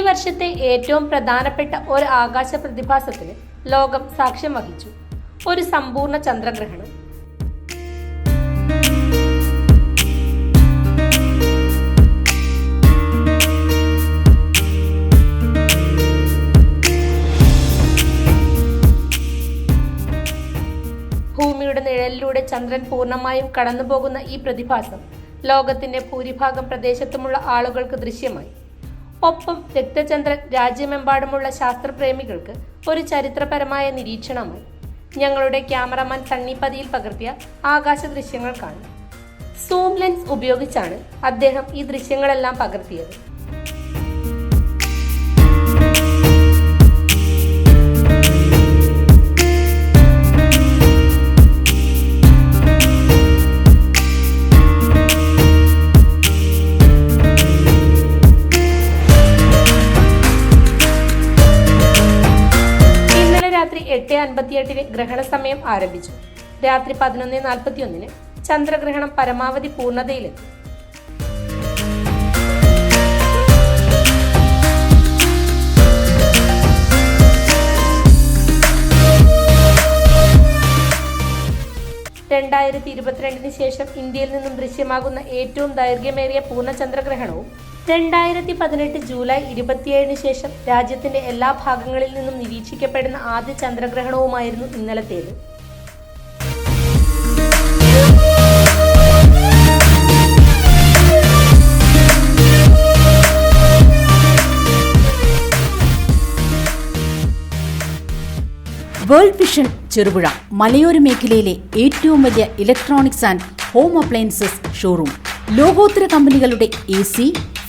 വർഷത്തെ ഏറ്റവും പ്രധാനപ്പെട്ട ഒരു ആകാശ പ്രതിഭാസത്തിന് ലോകം സാക്ഷ്യം വഹിച്ചു. ഒരു സമ്പൂർണ ചന്ദ്രഗ്രഹണം. ഭൂമിയുടെ നിഴലിലൂടെ ചന്ദ്രൻ പൂർണമായും കടന്നുപോകുന്ന ഈ പ്രതിഭാസം ലോകത്തിന്റെ ഭൂരിഭാഗം പ്രദേശത്തുമുള്ള ആളുകൾക്ക് ദൃശ്യമായി. ഒപ്പം രക്തചന്ദ്രൻ രാജ്യമെമ്പാടുമുള്ള ശാസ്ത്രപ്രേമികൾക്ക് ഒരു ചരിത്രപരമായ നിരീക്ഷണമായി. ഞങ്ങളുടെ ക്യാമറമാൻ സണ്ണിപ്പതിയിൽ പകർത്തിയ ആകാശ ദൃശ്യങ്ങൾ കാണും. സൂം ലെൻസ് ഉപയോഗിച്ചാണ് അദ്ദേഹം ഈ ദൃശ്യങ്ങളെല്ലാം പകർത്തിയത്. എട്ട് അൻപത്തിയെട്ടിന് ഗ്രഹണ സമയം ആരംഭിച്ചു. രാത്രി പതിനൊന്ന് നാൽപ്പത്തിയൊന്നിന് ചന്ദ്രഗ്രഹണം പരമാവധി പൂർണതയിലെത്തി. രണ്ടായിരത്തി ഇരുപത്തിരണ്ടിന് ശേഷം ഇന്ത്യയിൽ നിന്നും ദൃശ്യമാകുന്ന ഏറ്റവും ദൈർഘ്യമേറിയ പൂർണചന്ദ്രഗ്രഹണവും രണ്ടായിരത്തി പതിനെട്ട് ജൂലൈ ഇരുപത്തിയേഴിന് ശേഷം രാജ്യത്തിന്റെ എല്ലാ ഭാഗങ്ങളിൽ നിന്നും നിരീക്ഷിക്കപ്പെടുന്ന ആദ്യ ചന്ദ്രഗ്രഹണവുമായിരുന്നു ഇന്നലത്തേത്. വേൾഡ് വിഷൻ ചെറുപുഴ മലയോര മേഖലയിലെ ഏറ്റവും വലിയ electronics and home appliances showroom ലോകോത്തര കമ്പനികളുടെ A C